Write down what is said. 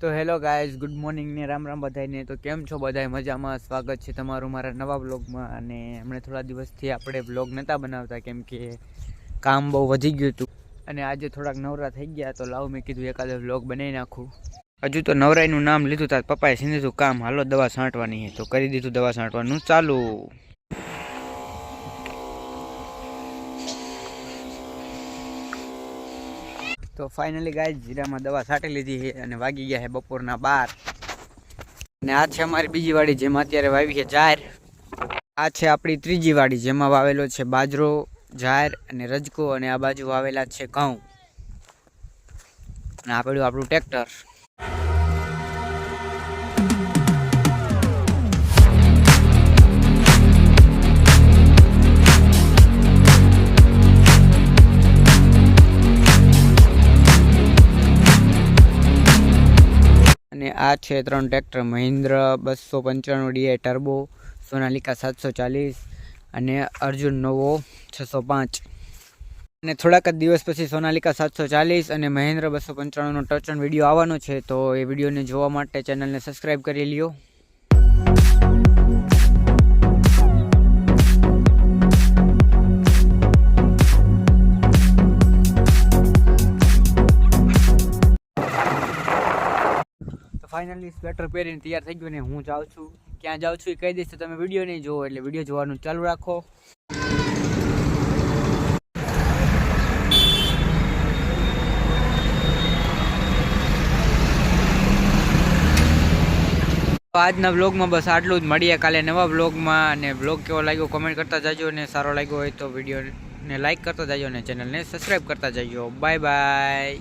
તો hello guys, good morning ને રામ રામ બધાને તો કેમ છો બધાય? મજામાં? સ્વાગત છે તમારું મારા નવા બ્લોગમાં અને હમણાં થોડા દિવસથી આપણે બ્લોગ નહોતા બનાવતા, કેમ કે કામ બહુ વધી ગયું હતું. અને આજે થોડાક નવરા થઈ ગયા, તો લાવ મેં કીધું એકાદો બ્લોગ બનાવી નાખું. હજુ તો નવરાઈનું નામ લીધું, તાર પપ્પાએ સીધું કામ, હાલો દવા છાંટવાની તો કરી દીધું દવા છાંટવાનું. ચાલુ. તો ફાઇનલી ગાય જીરામાં દવા છાંટી લીધી છે અને વાગી ગયા છે બપોરના બાર. અને આ છે અમારી બીજી વાડી જેમાં અત્યારે વાવી છે જાહેર. આ છે આપણી ત્રીજી વાડી જેમાં વાવેલો છે બાજરો, જાહેર અને રજકો અને આ બાજુ વાવેલા છે ઘઉં. અને આ પડ્યું આપણું ટ્રેક્ટર આ છે ત્રણ ટ્રેક્ટર, મહિન્દ્ર બસો પંચાણું ડીએ ટર્બો, સોનાલિકા સાતસો ચાલીસ અને અર્જુન નવો છસો પાંચ. અને થોડાક જ દિવસ પછી સોનાલિકા સાતસો ચાલીસ અને મહેન્દ્ર બસો પંચાણુંનો ટચન વીડિયો આવવાનો છે, તો એ વિડીયોને જોવા માટે ચેનલને સબસ્ક્રાઈબ કરી લ્યો. ફાઇનલી સ્વેટર પહેરીને તૈયાર થઈ ગયો ને હું જાઉં છું. ક્યાં જાઉં છું એ કહી દઈશ તો તમે વીડિયો નહીં જોવો એટલે વીડિયો જોવાનું ચાલુ રાખો. આજના બ્લોગમાં બસ આટલું જ. મળીએ કાલે નવા બ્લોગમાં અને બ્લોગ કેવો લાગ્યો કોમેન્ટ કરતા જાજો અને સારો લાગ્યો હોય તો વિડીયોને લાઇક કરતા જાજો અને ચેનલને સબસ્ક્રાઈબ કરતા જજો. Bye bye